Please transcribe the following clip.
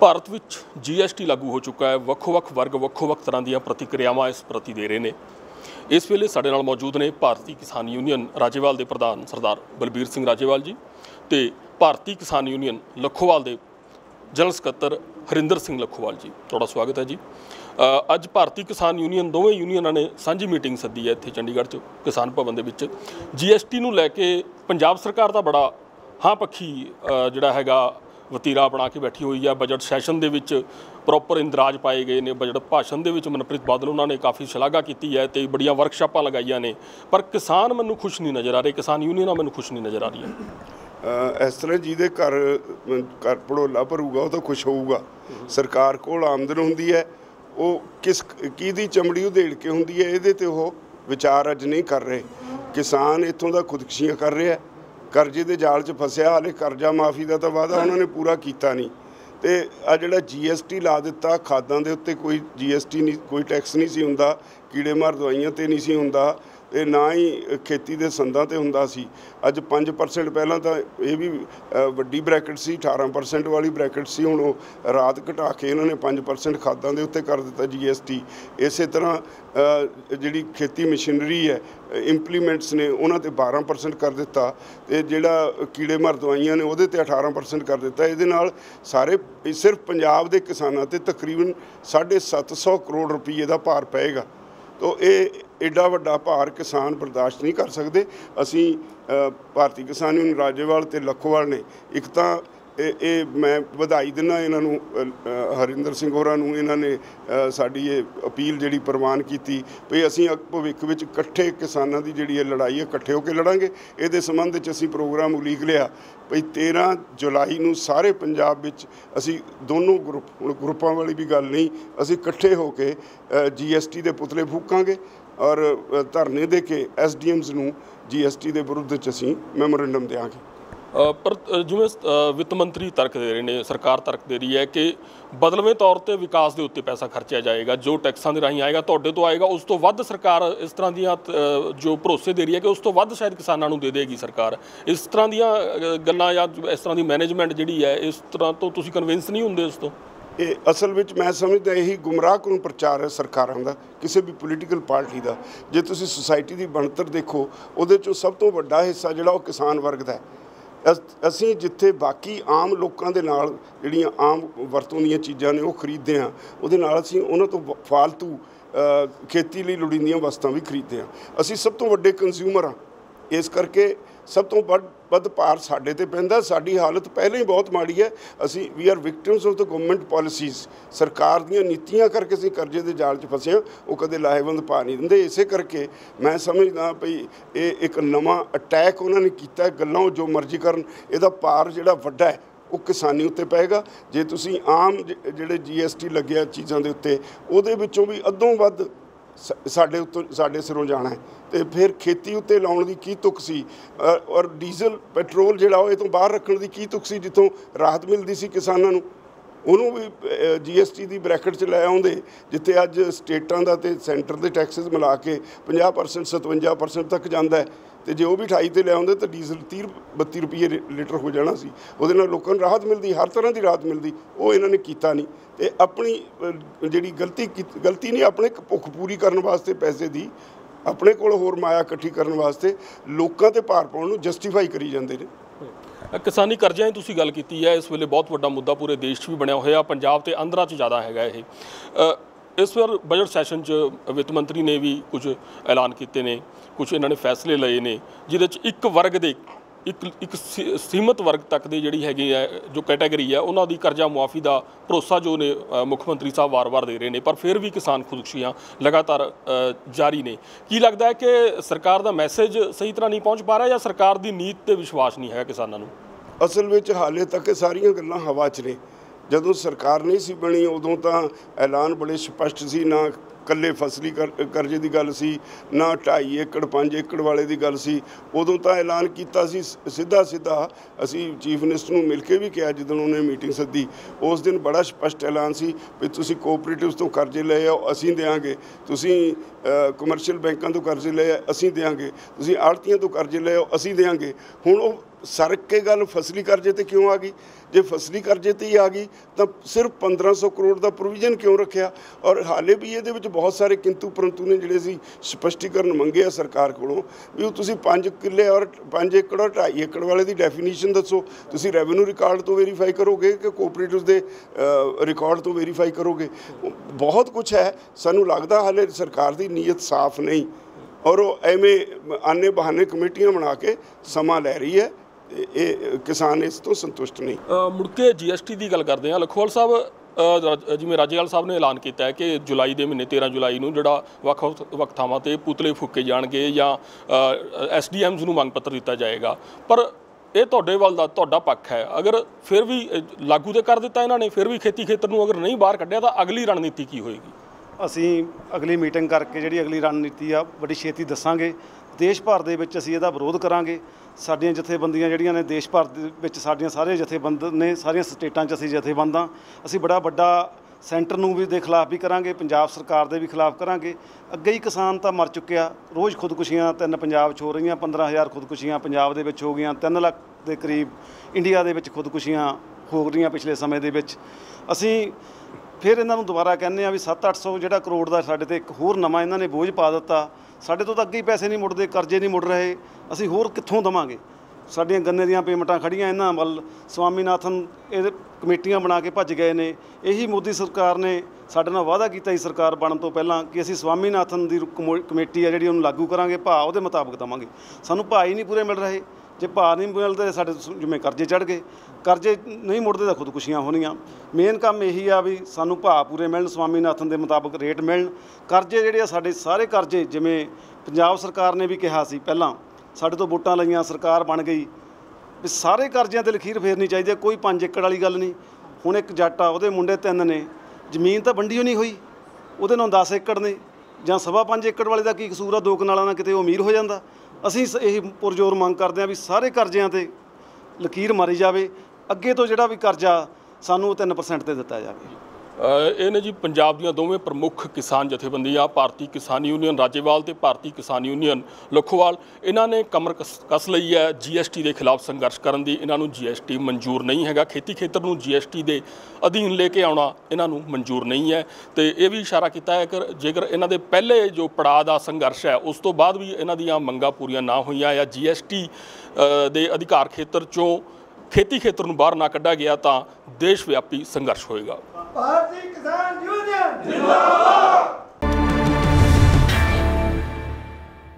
ਭਾਰਤ ਵਿੱਚ GST ਲਾਗੂ ਹੋ ਚੁੱਕਾ ਹੈ। ਵੱਖੋ-ਵੱਖ ਵਰਗ, ਵੱਖੋ-ਵੱਖ ਤਰ੍ਹਾਂ ਦੀਆਂ ਪ੍ਰਤੀਕਿਰਿਆਵਾਂ ਇਸ ਪ੍ਰਤੀ ਦੇ ਰਹੇ ਨੇ। ਇਸ ਵੇਲੇ ਸਾਡੇ ਨਾਲ ਮੌਜੂਦ ਨੇ ਭਾਰਤੀ ਕਿਸਾਨ ਯੂਨੀਅਨ ਰਾਜੇਵਾਲ ਦੇ ਪ੍ਰਧਾਨ ਸਰਦਾਰ ਬਲਬੀਰ ਸਿੰਘ ਰਾਜੇਵਾਲ ਜੀ ਤੇ ਭਾਰਤੀ ਕਿਸਾਨ ਯੂਨੀਅਨ ਲੱਖੋਵਾਲ ਦੇ ਜਨਰਲ ਸਕੱਤਰ ਹਰਿੰਦਰ ਸਿੰਘ ਲੱਖੋਵਾਲ ਜੀ। ਤੁਹਾਡਾ ਸਵਾਗਤ ਹੈ ਜੀ। ਅੱਜ ਭਾਰਤੀ ਕਿਸਾਨ ਯੂਨੀਅਨ ਦੋਵੇਂ ਯੂਨੀਅਨਾਂ ਨੇ ਸਾਂਝੀ ਮੀਟਿੰਗ ਸੱਦੀ ਹੈ ਇੱਥੇ ਚੰਡੀਗੜ੍ਹ 'ਚ, ਕਿਸਾਨ ਭਵਨ ਦੇ ਵਿੱਚ। GST ਨੂੰ ਲੈ ਕੇ ਪੰਜਾਬ ਸਰਕਾਰ ਦਾ ਬੜਾ ਹਾਂ ਪੱਖੀ ਜਿਹੜਾ ਹੈਗਾ ਵਤੀਰਾ ਬਣਾ ਕੇ ਬੈਠੀ ਹੋਈ ਹੈ ਬਜਟ ਸੈਸ਼ਨ ਦੇ ਵਿੱਚ ਪ੍ਰੋਪਰ ਇੰਦਰਾਜ ਪਾਏ ਗਏ ਨੇ। ਬਜਟ ਭਾਸ਼ਣ ਦੇ ਵਿੱਚ ਮਨਪ੍ਰੀਤ ਬਾਦਲ ਉਹਨਾਂ ਨੇ ਕਾਫੀ ਸ਼ਲਾਘਾ ਕੀਤੀ ਹੈ ਤੇ ਬੜੀਆਂ ਵਰਕਸ਼ਾਪਾਂ ਲਗਾਈਆਂ ਨੇ। ਪਰ ਕਿਸਾਨ ਮੈਨੂੰ ਖੁਸ਼ ਨਹੀਂ ਨਜ਼ਰ ਆ ਰਹੇ। ਕਿਸਾਨ ਯੂਨੀਅਨਾਂ ਮੈਨੂੰ ਖੁਸ਼ ਨਹੀਂ ਨਜ਼ਰ ਆ ਰਹੀਆਂ ਇਸ ਤਰ੍ਹਾਂ ਜਿਹਦੇ ਘਰ ਘਰ ਪੜੋਲਾ ਭਰੂਗਾ, ਉਹ ਤਾਂ ਖੁਸ਼ ਹੋਊਗਾ। ਸਰਕਾਰ ਕੋਲ ਆਮਦਨ ਹੁੰਦੀ ਹੈ। ਉਹ ਕਿਸ, ਕਿਹਦੀ ਚਮੜੀ ਉਧੇੜ ਕੇ ਹੁੰਦੀ ਹੈ? ਇਹਦੇ ਤੇ ਉਹ ਵਿਚਾਰ ਅੱਜ ਨਹੀਂ ਕਰ ਰਹੇ। ਕਿਸਾਨ ਇੱਥੋਂ ਦਾ ਖੁਦਕਸ਼ੀਆਂ ਕਰ ਰਿਹਾ ਹੈ। ਕਰਜ਼ੇ ਦੇ ਜਾਲ 'ਚ ਫਸਿਆ, ਹਾਲੇ ਕਰਜ਼ਾ ਮਾਫੀ ਦਾ ਤਾਂ ਵਾਅਦਾ ਉਹਨਾਂ ਨੇ ਪੂਰਾ ਕੀਤਾ ਨਹੀਂ। ਤੇ ਆ ਜਿਹੜਾ GST ਲਾ ਦਿੱਤਾ, ਖਾਦਾਂ ਦੇ ਉੱਤੇ ਕੋਈ GST ਨਹੀਂ, ਕੋਈ ਟੈਕਸ ਨਹੀਂ ਸੀ ਹੁੰਦਾ ਕੀੜੇਮਾਰ ਦਵਾਈਆਂ ਤੇ ਨਹੀਂ ਸੀ ਹੁੰਦਾ ਤੇ ਨਾ ਹੀ ਖੇਤੀ ਦੇ ਸੰਦਾਂ ਤੇ ਹੁੰਦਾ ਸੀ। ਅੱਜ 5% ਪਹਿਲਾਂ ਤਾਂ ਇਹ ਵੀ ਵੱਡੀ ਬ੍ਰੈਕਟ ਸੀ 18% ਵਾਲੀ ਬ੍ਰੈਕਟ ਸੀ। ਹੁਣ ਉਹ ਰਾਤ ਘਟਾ ਕੇ ਇਹਨਾਂ ਨੇ 5% ਖਾਦਾਂ ਦੇ ਉੱਤੇ ਕਰ ਦਿੱਤਾ GST ਇਸੇ ਤਰ੍ਹਾਂ ਜਿਹੜੀ ਖੇਤੀ ਮਸ਼ੀਨਰੀ ਹੈ ਇੰਪਲੀਮੈਂਟਸ ਨੇ ਉਹਨਾਂ ਤੇ 12% ਕਰ ਦਿੱਤਾ। ਤੇ ਜਿਹੜਾ ਕੀੜੇ ਮਾਰ ਦਵਾਈਆਂ ਨੇ ਉਹਦੇ ਤੇ 18% ਕਰ ਦਿੱਤਾ। ਇਹਦੇ ਨਾਲ ਸਾਰੇ, ਸਿਰਫ ਪੰਜਾਬ ਦੇ ਕਿਸਾਨਾਂ ਤੇ ਤਕਰੀਬਨ 750 ਕਰੋੜ ਰੁਪਏ ਦਾ ਭਾਰ ਪਏਗਾ। ਤੋ ਇਹ ਐਡਾ ਵੱਡਾ ਭਾਰ ਕਿਸਾਨ ਬਰਦਾਸ਼ਤ ਨਹੀਂ ਕਰ ਸਕਦੇ। ਅਸੀਂ ਭਾਰਤੀ ਕਿਸਾਨ ਯੂਨੀਅਨ ਰਾਜੇਵਾਲ ਤੇ ਲੱਖੋਵਾਲ ਨੇ, ਇੱਕ ਤਾਂ ਇਹ ਮੈਂ ਵਧਾਈ ਦਿੰਦਾ ਇਹਨਾਂ ਨੂੰ ਹਰਿੰਦਰ ਸਿੰਘ ਹੋਰਾਂ ਨੂੰ, ਇਹਨਾਂ ਨੇ ਸਾਡੀ ਇਹ ਅਪੀਲ ਜਿਹੜੀ ਪ੍ਰਵਾਨ ਕੀਤੀ ਵੀ ਅਸੀਂ ਅ- ਭਵਿੱਖ ਵਿੱਚ ਇਕੱਠੇ ਕਿਸਾਨਾਂ ਦੀ ਜਿਹੜੀ ਇਹ ਲੜਾਈ ਹੈ, ਇਕੱਠੇ ਹੋ ਕੇ ਲੜਾਂਗੇ। ਇਹਦੇ ਸੰਬੰਧ ਵਿੱਚ ਅਸੀਂ ਪ੍ਰੋਗਰਾਮ ਉਲੀਕ ਲਿਆ ਵੀ 13 ਜੁਲਾਈ ਨੂੰ ਸਾਰੇ ਪੰਜਾਬ ਵਿੱਚ ਅਸੀਂ ਦੋਨੋਂ ਗਰੁੱਪ, ਹੁਣ ਗਰੁੱਪਾਂ ਵਾਲੀ ਵੀ ਗੱਲ ਨਹੀਂ, ਅਸੀਂ ਇਕੱਠੇ ਹੋ ਕੇ ਜੀਐਸਟੀ ਦੇ ਪੁਤਲੇ ਫੂਕਾਂਗੇ। ਔਰ ਧਰਨੇ ਦੇ ਕੇ ਐਸਡੀਐਮਸ ਨੂੰ ਜੀਐਸਟੀ ਦੇ ਵਿਰੁੱਧ ਚ ਅਸੀਂ ਮੈਮੋਰੈਂਡਮ ਦੇਵਾਂਗੇ ਪਰ ਜਿਵੇਂ ਵਿੱਤ ਮੰਤਰੀ ਤਰਕ ਦੇ ਰਹੇ ਨੇ, ਸਰਕਾਰ ਤਰਕ ਦੇ ਰਹੀ ਹੈ ਕਿ ਬਦਲਵੇਂ ਤੌਰ ਤੇ ਵਿਕਾਸ ਦੇ ਉੱਤੇ ਪੈਸਾ ਖਰਚਿਆ ਜਾਏਗਾ, ਜੋ ਟੈਕਸਾਂ ਦੇ ਰਾਹੀਂ ਆਏਗਾ, ਤੁਹਾਡੇ ਤੋਂ ਆਏਗਾ, ਉਸ ਤੋਂ ਵੱਧ ਸਰਕਾਰ ਇਸ ਤਰ੍ਹਾਂ ਦੀਆਂ ਜੋ ਭਰੋਸੇ ਦੇ ਰਹੀ ਹੈ ਕਿ ਉਸ ਤੋਂ ਵੱਧ ਸ਼ਾਇਦ ਕਿਸਾਨਾਂ ਨੂੰ ਦੇ ਦੇਗੀ ਸਰਕਾਰ। ਇਸ ਤਰ੍ਹਾਂ ਦੀਆਂ ਗੱਲਾਂ ਜਾਂ ਇਸ ਤਰ੍ਹਾਂ ਦੀ ਮੈਨੇਜਮੈਂਟ ਜਿਹੜੀ ਹੈ, ਇਸ ਤਰ੍ਹਾਂ ਤੋਂ ਤੁਸੀਂ ਕਨਵਿੰਸ ਨਹੀਂ ਹੁੰਦੇ ਇਸ ਤੋਂ? ਇਹ ਅਸਲ ਵਿੱਚ ਮੈਂ ਸਮਝਦਾ ਇਹੀ ਗੁੰਮਰਾਹ ਗੁੰਮਰਾਹਕੁਨ ਪ੍ਰਚਾਰ ਹੈ ਸਰਕਾਰਾਂ ਦਾ, ਕਿਸੇ ਵੀ ਪੋਲੀਟੀਕਲ ਪਾਰਟੀ ਦਾ। ਜੇ ਤੁਸੀਂ ਸੁਸਾਇਟੀ ਦੀ ਬਣਤਰ ਦੇਖੋ, ਉਹਦੇ ਚੋਂ ਸਭ ਤੋਂ ਵੱਡਾ ਹਿੱਸਾ ਜਿਹੜਾ ਉਹ ਕਿਸਾਨ ਵਰਗ ਦਾ ਹੈ। ਅਸੀਂ ਜਿੱਥੇ ਬਾਕੀ ਆਮ ਲੋਕਾਂ ਦੇ ਨਾਲ ਜਿਹੜੀਆਂ ਆਮ ਵਰਤੋਂ ਦੀਆਂ ਚੀਜ਼ਾਂ ਨੇ ਉਹ ਖਰੀਦਦੇ ਹਾਂ, ਉਹਦੇ ਨਾਲ ਅਸੀਂ ਉਹਨਾਂ ਤੋਂ ਵ- ਫਾਲਤੂ ਖੇਤੀ ਲਈ ਲੋੜੀਂਦੀਆਂ ਵਸਤਾਂ ਵੀ ਖਰੀਦਦੇ ਹਾਂ। ਅਸੀਂ ਸਭ ਤੋਂ ਵੱਡੇ ਕੰਜ਼ਿਊਮਰ ਹਾਂ। ਇਸ ਕਰਕੇ ਸਭ ਤੋਂ ਵੱਧ ਵੱਧ ਭਾਰ ਸਾਡੇ ਤੇ ਪੈਂਦਾ। ਸਾਡੀ ਹਾਲਤ ਪਹਿਲਾਂ ਹੀ ਬਹੁਤ ਮਾੜੀ ਹੈ। ਅਸੀਂ we are victims of the government policies ਸਰਕਾਰ ਦੀਆਂ ਨੀਤੀਆਂ ਕਰਕੇ ਅਸੀਂ ਕਰਜ਼ੇ ਦੇ ਜਾਲ 'ਚ ਫਸੇ ਹਾਂ। ਉਹ ਕਦੇ ਲਾਹੇਵੰਦ ਪਾ ਨਹੀਂ ਦਿੰਦੇ। ਇਸੇ ਕਰਕੇ ਮੈਂ ਸਮਝਦਾ ਭਈ ਇਹ ਇੱਕ ਨਵਾਂ ਅਟੈਕ ਉਹਨਾਂ ਨੇ ਕੀਤਾ ਗੱਲਾਂ ਉਹ ਜੋ ਮਰਜ਼ੀ ਕਰਨ। ਇਹਦਾ ਭਾਰ ਜਿਹੜਾ ਵੱਡਾ ਹੈ, ਉਹ ਕਿਸਾਨੀ ਉੱਤੇ ਪਏਗਾ। ਜੇ ਤੁਸੀਂ ਆਮ ਜ- ਜਿਹੜੇ ਜੀਐਸਟੀ ਲੱਗਿਆ ਚੀਜ਼ਾਂ ਦੇ ਉੱਤੇ, ਉਹਦੇ ਵਿੱਚੋਂ ਵੀ ਅੱਧੋਂ ਵੱਧ ਸਾਡੇ ਉੱਤੋਂ, ਸਾਡੇ ਸਿਰੋਂ ਜਾਣਾ ਹੈ। ਤੇ ਫਿਰ ਖੇਤੀ ਉੱਤੇ ਲਾਉਣ ਦੀ ਕੀ ਤੁਕ ਸੀ? ਔਰ ਡੀਜ਼ਲ, ਪੈਟਰੋਲ ਜਿਹੜਾ ਉਹ ਇਹ ਤੋਂ ਬਾਹਰ ਰੱਖਣ ਦੀ ਕੀ ਤੁਕ ਸੀ, ਜਿੱਥੋਂ ਰਾਹਤ ਮਿਲਦੀ ਸੀ ਕਿਸਾਨਾਂ ਨੂੰ? ਉਹਨੂੰ ਵੀ ਜੀਐਸਟੀ ਦੀ ਬ੍ਰੈਕਟ 'ਚ ਲੈ ਆਉਂਦੇ, ਜਿੱਥੇ ਅੱਜ ਸਟੇਟਾਂ ਦਾ ਤੇ ਸੈਂਟਰ ਦੇ ਟੈਕਸਸ ਮਿਲਾ ਕੇ 50% 57% ਤੱਕ ਜਾਂਦਾ ਹੈ। ਤੇ ਜੇ ਉਹ ਵੀ 28 ਤੇ ਲੈ ਆਉਂਦੇ, ਤਾਂ ਡੀਜ਼ਲ 30 32 ਰੁਪਏ ਲੀਟਰ ਹੋ ਜਾਣਾ ਸੀ। ਉਹਦੇ ਨਾਲ ਲੋਕਾਂ ਨੂੰ ਰਾਹਤ ਮਿਲਦੀ, ਹਰ ਤਰ੍ਹਾਂ ਦੀ ਰਾਹਤ ਮਿਲਦੀ। ਉਹ ਇਹਨਾਂ ਨੇ ਕੀਤਾ ਨਹੀਂ। ਤੇ ਆਪਣੀ ਜਿਹੜੀ ਗਲਤੀ ਕੀਤੀ- ਗਲਤੀ ਨਹੀਂ, ਆਪਣੇ ਭੁੱਖ ਪੂਰੀ ਕਰਨ ਵਾਸਤੇ ਪੈਸੇ ਦੀ, ਆਪਣੇ ਕੋਲ ਹੋਰ ਮਾਇਆ ਇਕੱਠੀ ਕਰਨ ਵਾਸਤੇ ਲੋਕਾਂ ਤੇ ਭਾਰ ਪਾਉਣ ਨੂੰ ਜਸਟੀਫਾਈ ਕਰੀ ਜਾਂਦੇ ਨੇ। ਕਿਸਾਨੀ ਕਰਜ਼ਿਆਂ ਦੀ ਤੁਸੀਂ ਗੱਲ ਕੀਤੀ ਹੈ, ਇਸ ਵੇਲੇ ਬਹੁਤ ਵੱਡਾ ਮੁੱਦਾ ਪੂਰੇ ਦੇਸ਼ 'ਚ ਵੀ ਬਣਿਆ ਹੋਇਆ, ਪੰਜਾਬ ਤੇ ਆਂਧਰਾ 'ਚ ਜ਼ਿਆਦਾ ਹੈਗਾ ਇਹ। ਇਸ ਵਾਰ ਬਜਟ ਸੈਸ਼ਨ 'ਚ ਵਿੱਤ ਮੰਤਰੀ ਨੇ ਵੀ ਕੁਝ ਐਲਾਨ ਕੀਤੇ ਨੇ, ਕੁਝ ਇਹਨਾਂ ਨੇ ਫੈਸਲੇ ਲਏ ਨੇ, ਜਿਹਦੇ 'ਚ ਇੱਕ ਵਰਗ ਦੇ ਇੱਕ ਇੱਕ ਸੀ- ਸੀਮਤ ਵਰਗ ਤੱਕ ਦੀ ਜਿਹੜੀ ਹੈਗੀ ਹੈ ਜੋ ਕੈਟਾਗਰੀ ਹੈ ਉਹਨਾਂ ਦੀ ਕਰਜ਼ਾ ਮੁਆਫੀ ਦਾ ਭਰੋਸਾ ਜੋ ਨੇ ਮੁੱਖ ਮੰਤਰੀ ਸਾਹਿਬ ਵਾਰ-ਵਾਰ ਦੇ ਰਹੇ ਨੇ, ਪਰ ਫਿਰ ਵੀ ਕਿਸਾਨ ਖੁਦਕੁਸ਼ੀਆਂ ਲਗਾਤਾਰ ਜਾਰੀ ਨੇ। ਕੀ ਲੱਗਦਾ ਹੈ ਕਿ ਸਰਕਾਰ ਦਾ ਮੈਸੇਜ ਸਹੀ ਤਰ੍ਹਾਂ ਨਹੀਂ ਪਹੁੰਚ ਪਾ ਰਿਹਾ ਜਾਂ ਸਰਕਾਰ ਦੀ ਨੀਤ ਤੇ ਵਿਸ਼ਵਾਸ ਨਹੀਂ ਹੈਗਾ ਕਿਸਾਨਾਂ ਨੂੰ? ਅਸਲ ਵਿੱਚ ਹਾਲੇ ਤੱਕ ਇਹ ਸਾਰੀਆਂ ਗੱਲਾਂ ਹਵਾ 'ਚ ਨੇ। ਜਦੋਂ ਸਰਕਾਰ ਨਹੀਂ ਸੀ ਬਣੀ, ਉਦੋਂ ਤਾਂ ਐਲਾਨ ਬੜੇ ਸਪਸ਼ਟ ਸੀ, ਨਾ ਕੱਲੇ ਫਸਲੀ ਕਰਜ਼ੇ ਦੀ ਗੱਲ ਸੀ ਨਾ 2.5 ਏਕੜ 5 ਏਕੜ ਵਾਲੇ ਦੀ ਗੱਲ ਸੀ। ਉਦੋਂ ਤਾਂ ਐਲਾਨ ਕੀਤਾ ਸੀ ਸਿੱਧਾ ਸਿੱਧਾ ਅਸੀਂ ਚੀਫ ਮਿਨਿਸਟਰ ਨੂੰ ਮਿਲ ਕੇ ਵੀ ਕਿਹਾ ਜਦੋਂ ਉਹਨੇ ਮੀਟਿੰਗ ਸੱਦੀ। ਉਸ ਦਿਨ ਬੜਾ ਸਪਸ਼ਟ ਐਲਾਨ ਸੀ ਵੀ ਤੁਸੀਂ ਕੋਆਪਰੇਟਿਵਸ ਤੋਂ ਕਰਜ਼ੇ ਲਏ ਆਓ ਅਸੀਂ ਦੇਵਾਂਗੇ ਤੁਸੀਂ ਕਮਰਸ਼ੀਅਲ ਬੈਂਕਾਂ ਤੋਂ ਕਰਜ਼ੇ ਲਏ ਆ, ਅਸੀਂ ਦੇਵਾਂਗੇ ਤੁਸੀਂ ਆੜਤੀਆਂ ਤੋਂ ਕਰਜ਼ੇ ਲਏ ਆਓ ਅਸੀਂ ਦੇਵਾਂਗੇ ਹੁਣ ਉਹ ਸਰਕ ਕੇ ਗੱਲ ਫਸਲੀ ਕਰਜ਼ੇ ਤੇ ਕਿਉਂ ਆ ਗਈ? ਜੇ ਫਸਲੀ ਕਰਜ਼ੇ ਤੇ ਹੀ ਆ ਗਈ, ਤਾਂ ਸਿਰਫ 1500 ਕਰੋੜ ਦਾ ਪ੍ਰੋਵੀਜ਼ਨ ਕਿਉਂ ਰੱਖਿਆ? ਔਰ ਹਾਲੇ ਵੀ ਇਹਦੇ ਵਿੱਚ ਬਹੁਤ ਸਾਰੇ ਕਿੰਤੂ ਪਰੰਤੂ ਨੇ ਜਿਹੜੇ ਸੀ ਸਪਸ਼ਟੀਕਰਨ ਮੰਗੇ ਆ ਸਰਕਾਰ ਕੋਲੋਂ, ਵੀ ਉਹ ਤੁਸੀਂ 5 ਕਿੱਲੇ ਔਰ 5 ਏਕੜ ਔਰ 2.5 ਏਕੜ ਵਾਲੇ ਦੀ ਡੈਫੀਨੇਸ਼ਨ ਦੱਸੋ। ਤੁਸੀਂ ਰੈਵਨਿਊ ਰਿਕਾਰਡ ਤੋਂ ਵੈਰੀਫਾਈ ਕਰੋਗੇ ਕਿ ਕੋਆਪਰੇਟਿਵਸ ਦੇ ਰਿਕਾਰਡ ਤੋਂ ਵੈਰੀਫਾਈ ਕਰੋਗੇ? ਬਹੁਤ ਕੁਝ ਹੈ। ਸਾਨੂੰ ਲੱਗਦਾ ਹਾਲੇ ਸਰਕਾਰ ਦੀ ਨੀਅਤ ਸਾਫ਼ ਨਹੀਂ। ਔਰ ਉਹ ਐਵੇਂ ਆਨੇ ਬਹਾਨੇ ਕਮੇਟੀਆਂ ਬਣਾ ਕੇ ਸਮਾਂ ਲੈ ਰਹੀ ਹੈ। ਇਹ- ਕਿਸਾਨ ਇਸ ਤੋਂ ਸੰਤੁਸ਼ਟ ਨਹੀਂ। ਮੁੜ ਕੇ ਜੀਐਸਟੀ ਦੀ ਗੱਲ ਕਰਦੇ ਹਾਂ। ਲਖੋਵਾਲ ਸਾਹਿਬ ਜਿਵੇਂ ਰਾਜੇਵਾਲ ਸਾਹਿਬ ਨੇ ਐਲਾਨ ਕੀਤਾ ਹੈ ਕਿ ਜੁਲਾਈ ਦੇ ਮਹੀਨੇ 13 ਜੁਲਾਈ ਨੂੰ ਜਿਹੜਾ ਵੱਖ ਵੱਖ ਥਾਵਾਂ ਤੇ ਪੁਤਲੇ ਫੂਕੇ ਜਾਣਗੇ ਜਾਂ ਐਸਡੀਐਮਸ ਨੂੰ ਮੰਗ ਪੱਤਰ ਦਿੱਤਾ ਜਾਏਗਾ। ਪਰ ਇਹ ਤੁਹਾਡੇ ਵੱਲ ਦਾ ਤੁਹਾਡਾ ਪੱਖ ਹੈ। ਅਗਰ ਫਿਰ ਵੀ ਲਾਗੂ ਤੇ ਕਰ ਦਿੱਤਾ ਇਹਨਾਂ ਨੇ ਫਿਰ ਵੀ ਖੇਤੀ ਖੇਤਰ ਨੂੰ ਅਗਰ ਨਹੀਂ ਬਾਹਰ ਕੱਢਿਆ ਤਾਂ ਅਗਲੀ ਰਣਨੀਤੀ ਕੀ ਹੋਏਗੀ? ਅਸੀਂ ਅਗਲੀ ਮੀਟਿੰਗ ਕਰਕੇ ਜਿਹੜੀ ਅਗਲੀ ਰਣਨੀਤੀ ਆ ਬੜੀ ਛੇਤੀ ਦੱਸਾਂਗੇ। ਦੇਸ਼ ਭਰ ਦੇ ਵਿੱਚ ਅਸੀਂ ਇਹਦਾ ਵਿਰੋਧ ਕਰਾਂਗੇ। ਸਾਡੀਆਂ ਜਥੇਬੰਦੀਆਂ ਜਿਹੜੀਆਂ ਨੇ ਦੇਸ਼ ਭਰ ਦੇ ਵਿੱਚ ਸਾਡੀਆਂ ਸਾਰੇ ਜਥੇਬੰਦ ਨੇ, ਸਾਰੀਆਂ ਸਟੇਟਾਂ 'ਚ ਅਸੀਂ ਜਥੇਬੰਦ ਹਾਂ। ਅਸੀਂ ਬੜਾ ਵੱਡਾ ਸੈਂਟਰ ਨੂੰ ਵੀ ਦੇ ਖਿਲਾਫ ਵੀ ਕਰਾਂਗੇ, ਪੰਜਾਬ ਸਰਕਾਰ ਦੇ ਵੀ ਖਿਲਾਫ ਕਰਾਂਗੇ। ਅੱਗੇ ਹੀ ਕਿਸਾਨ ਤਾਂ ਮਰ ਚੁੱਕਿਆ। ਰੋਜ਼ ਖੁਦਕੁਸ਼ੀਆਂ ਤਿੰਨ ਪੰਜਾਬ 'ਚ ਹੋ ਰਹੀਆਂ 15000 ਖੁਦਕੁਸ਼ੀਆਂ ਪੰਜਾਬ ਦੇ ਵਿੱਚ ਹੋ ਗਈਆਂ 3 ਲੱਖ ਦੇ ਕਰੀਬ ਇੰਡੀਆ ਦੇ ਵਿੱਚ ਖੁਦਕੁਸ਼ੀਆਂ ਹੋ ਰਹੀਆਂ ਪਿਛਲੇ ਸਮੇਂ ਦੇ ਵਿੱਚ। ਅਸੀਂ ਫਿਰ ਇਹਨਾਂ ਨੂੰ ਦੁਬਾਰਾ ਕਹਿੰਦੇ ਆ ਵੀ 7-800 ਜਿਹੜਾ ਕਰੋੜ ਦਾ ਸਾਡੇ ਤੇ ਇੱਕ ਹੋਰ ਨਵਾਂ ਇਹਨਾਂ ਨੇ ਬੋਝ ਪਾ ਦਿੱਤਾ, ਸਾਡੇ ਤੋਂ ਤਾਂ ਅੱਗੇ ਹੀ ਪੈਸੇ ਨਹੀਂ ਮੁੜਦੇ, ਕਰਜ਼ੇ ਨਹੀਂ ਮੁੜ ਰਹੇ, ਅਸੀਂ ਹੋਰ ਕਿੱਥੋਂ ਦਵਾਂਗੇ? ਸਾਡੀਆਂ ਗੰਨੇ ਦੀਆਂ ਪੇਮੈਂਟਾਂ ਖੜੀਆਂ ਇਹਨਾਂ ਵੱਲ, ਸਵਾਮੀਨਾਥਨ ਇਹ ਕਮੇਟੀਆਂ ਬਣਾ ਕੇ ਭੱਜ ਗਏ ਨੇ। ਇਹੀ ਮੋਦੀ ਸਰਕਾਰ ਨੇ ਸਾਡੇ ਨਾਲ ਵਾਅਦਾ ਕੀਤਾ ਸੀ ਸਰਕਾਰ ਬਣਨ ਤੋਂ ਪਹਿਲਾਂ ਕਿ ਅਸੀਂ ਸਵਾਮੀਨਾਥਨ ਦੀ ਕਮੋ- ਕਮੇਟੀ ਆ ਜਿਹੜੀ ਉਹਨੂੰ ਲਾਗੂ ਕਰਾਂਗੇ, ਭਾਅ ਉਹਦੇ ਮੁਤਾਬਕ ਦਵਾਂਗੇ। ਸਾਨੂੰ ਭਾਅ ਹੀ ਨਹੀਂ ਪੂਰੇ ਮਿਲ ਰਹੇ। ਜੇ ਭਾਅ ਨਹੀਂ ਮਿਲਦੇ ਸਾਡੇ ਜਿਵੇਂ ਕਰਜ਼ੇ ਚੜ ਗਏ। ਕਰਜ਼ੇ ਨਹੀਂ ਮੁੜਦੇ ਤਾਂ ਖੁਦਕੁਸ਼ੀਆਂ ਹੋਣੀਆਂ। ਮੇਨ ਕੰਮ ਇਹੀ ਆ ਵੀ ਸਾਨੂੰ ਭਾਅ ਪੂਰੇ ਮਿਲਣ, ਸਵਾਮੀਨਾਥਨ ਦੇ ਮੁਤਾਬਕ ਰੇਟ ਮਿਲਣ। ਕਰਜ਼ੇ ਜਿਹੜੇ ਆ, ਸਾਡੇ ਸਾਰੇ ਕਰਜ਼ੇ, ਜਿਵੇਂ ਪੰਜਾਬ ਸਰਕਾਰ ਨੇ ਵੀ ਕਿਹਾ ਸੀ ਪਹਿਲਾਂ ਸਾਡੇ ਤੋਂ ਵੋਟਾਂ ਲਈਆਂ, ਸਰਕਾਰ ਬਣ ਗਈ। ਵੀ ਸਾਰੇ ਕਰਜ਼ਿਆਂ ਤੇ ਲਖੀਰ ਫੇਰਨੀ ਚਾਹੀਦੀ ਹੈ, ਕੋਈ 5 ਏਕੜ ਵਾਲੀ ਗੱਲ ਨਹੀਂ। ਹੁਣ ਇੱਕ ਜੱਟ ਆ, ਉਹਦੇ ਮੁੰਡੇ ਤਿੰਨ ਨੇ। ਜ਼ਮੀਨ ਤਾਂ ਵੰਡੀ ਨਹੀਂ ਹੋਈ, ਉਹਦੇ ਨਾਲ 10 ਏਕੜ ਨੇ। ਜਾਂ ਸਵਾ 5 ਏਕੜ ਵਾਲੇ ਦਾ ਕੀ ਕਸੂਰ ਆ, ਦੋ ਕਨਾਲਾਂ ਨਾਲ ਕਿਤੇ ਉਹ ਅਮੀਰ ਹੋ ਜਾਂਦਾ। ਅਸੀਂ ਸ- ਇਹੀ ਪੁਰਜ਼ੋਰ ਮੰਗ ਕਰਦੇ ਹਾਂ ਵੀ ਸਾਰੇ ਕਰਜ਼ਿਆਂ ਤੇ ਲਕੀਰ ਮਾਰੀ ਜਾਵੇ। ਅੱਗੇ ਤੋਂ ਜਿਹੜਾ ਵੀ ਕਰਜ਼ਾ ਸਾਨੂੰ ਉਹ 3% ਤੇ ਦਿੱਤਾ ਜਾਵੇ। ਇਹ ਨੇ ਜੀ ਪੰਜਾਬ ਦੀਆਂ ਦੋਵੇਂ ਪ੍ਰਮੁੱਖ ਕਿਸਾਨ ਜਥੇਬੰਦੀਆਂ ਭਾਰਤੀ ਕਿਸਾਨ ਯੂਨੀਅਨ ਰਾਜੇਵਾਲ ਤੇ ਭਾਰਤੀ ਕਿਸਾਨ ਯੂਨੀਅਨ ਲਖੋਵਾਲ। ਇਹਨਾਂ ਨੇ ਕਮਰ ਕਸ ਕਸ ਲਈ ਹੈ ਜੀਐਸਟੀ ਦੇ ਖਿਲਾਫ ਸੰਘਰਸ਼ ਕਰਨ ਦੀ। ਇਹਨਾਂ ਨੂੰ ਜੀਐਸਟੀ ਮਨਜ਼ੂਰ ਨਹੀਂ ਹੈਗਾ। ਖੇਤੀ ਖੇਤਰ ਨੂੰ ਜੀਐਸਟੀ ਦੇ ਅਧੀਨ ਲੈ ਕੇ ਆਉਣਾ ਇਹਨਾਂ ਨੂੰ ਮਨਜ਼ੂਰ ਨਹੀਂ ਹੈ। ਤੇ ਇਹ ਵੀ ਇਸ਼ਾਰਾ ਕੀਤਾ ਹੈ ਕਿ ਜੇਕਰ ਇਹਨਾਂ ਦੇ ਪਹਿਲੇ ਜੋ ਪੜਾਅ ਦਾ ਸੰਘਰਸ਼ ਹੈ, ਉਸ ਤੋਂ ਬਾਅਦ ਵੀ ਇਹਨਾਂ ਦੀਆਂ ਮੰਗਾਂ ਪੂਰੀਆਂ ਨਾ ਹੋਈਆਂ ਜਾਂ ਜੀਐਸਟੀ ਦੇ ਅਧਿਕਾਰ ਖੇਤਰ ਚੋਂ ਖੇਤੀ ਖੇਤਰ ਨੂੰ ਬਾਹਰ ਨਾ ਕੱਢਿਆ ਗਿਆ ਤਾਂ ਦੇਸ਼ ਵਿਆਪੀ ਸੰਘਰਸ਼ ਹੋਏਗਾ। ਭਾਰਤੀ ਕਿਸਾਨ ਯੂਨੀਅਨ ਜਿੰਦਾਬਾਦ!